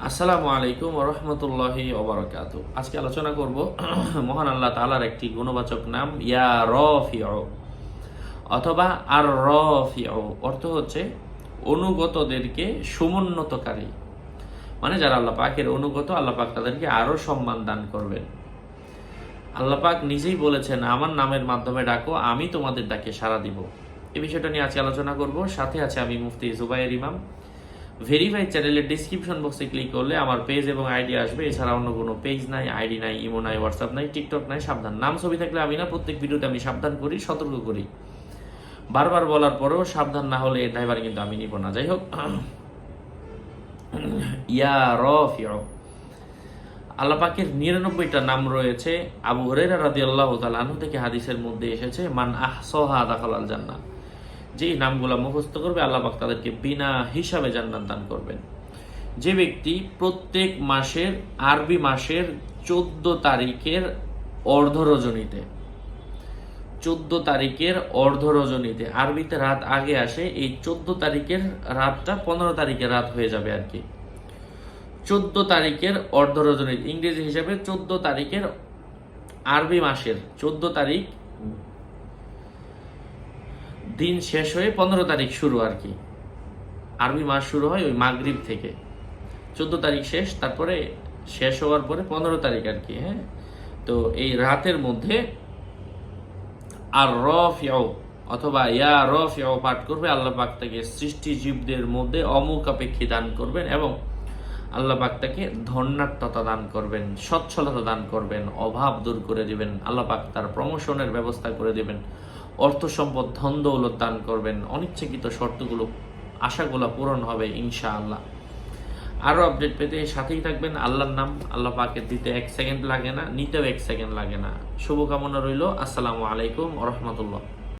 আসসালামু আলাইকুম রহমতুল্লাহি ওবরাকাতু আজকে আলোচনা করব মহান আল্লাহ তালার একটি গুণবাচক নাম, ইয়া রফিউ, অথবা আর রফিউ। অর্থ হচ্ছে অনুগতদেরকে সমুন্নতকারী। মানে যারা আল্লাহ পাকের অনুগত, আল্লাহ পাক তাদেরকে আরও সম্মান দান করবেন। আল্লাহ পাক নিজেই বলেছেন, আমার নামের মাধ্যমে ডাকো, আমি তোমাদের ডাকে সাড়া দিব। এই বিষয়টা নিয়ে আজকে আলোচনা করব। সাথে আছে আমি মুফতি জুবাইর ইমাম ভেরিফাই চ্যানেলের ডিসক্রিপশন বক্সে ক্লিক করলে আমার পেজ এবং আইডি আসবে। এছাড়া অন্য কোনো পেজ নাই আইডি নাই ইমো নাই হোয়াটসঅ্যাপ নাই টিকটক নাই, সাবধান। নাম ছবি থাকলে আমি না, প্রত্যেক ভিডিওতে আমি সাবধান করি, সতর্ক করি। বারবার বলার পরেও সাবধান না হলে এর ড্রাইভার কিন্তু আমি নিব না। যাই হোক। ইয়া রফিউ। আল্লাহ পাকের নিরানব্বইটা নাম রয়েছে। আবু হরেরা রাদি আল্লাহ তালু থেকে হাদিসের মধ্যে এসেছে, মান আহ সহা দাখাল জান্নাত যেই নামগুলো মুখস্থ করবে, আল্লাহ পাক তাদেরকে বিনা হিসাবে জান্নাত দান করবেন। যে ব্যক্তি প্রত্যেক মাসের, আরবি মাসের চোদ্দ তারিখের অর্ধ রজনীতে চোদ্দ তারিখের অর্ধরজনীতে, আরবিতে রাত আগে আসে, এই চোদ্দ তারিখের রাতটা পনেরো তারিখের রাত হয়ে যাবে আর কি। চোদ্দ তারিখের অর্ধরজনীতে, ইংরেজি হিসাবে চোদ্দ তারিখের আরবি মাসের, চোদ্দ তারিখ দিন শেষ হয়ে পনেরো তারিখ শুরু আর কি। আরবি মাস শুরু হয় ওই মাগরিব থেকে। চোদ্দ তারিখ শেষ, তারপরে শেষ হওয়ার পরে পনেরো তারিখ আর কি হ্যাঁ? তো এই রাতের মধ্যে আর রফ ইয়াও অথবা ইয়া রফ ইয়াও পাঠ করবে, আল্লাহ পাক তাকে সৃষ্টি জীবদের মধ্যে অমুখাপেক্ষী দান করবেন এবং আল্লাহ পাক তাকে ধন্যাত্মতা দান করবেন, সচ্ছলতা দান করবেন, অভাব দূর করে দিবেন। আল্লাহ পাক তার প্রমোশনের ব্যবস্থা করে দিবেন। অর্থ সম্পদ, ধন দৌলত দান করবেন। অনিচ্ছাকৃত শর্তগুলো, আশাগুলো পূরণ হবে ইনশাআল্লাহ। আরও আপডেট পেতে সাথেই থাকবেন। আল্লাহর নাম আল্লাহ পাকের দিতে এক সেকেন্ড লাগে না, নিতেও এক সেকেন্ড লাগে না। শুভকামনা রইল। আসসালামু আলাইকুম রহমতুল্লাহ।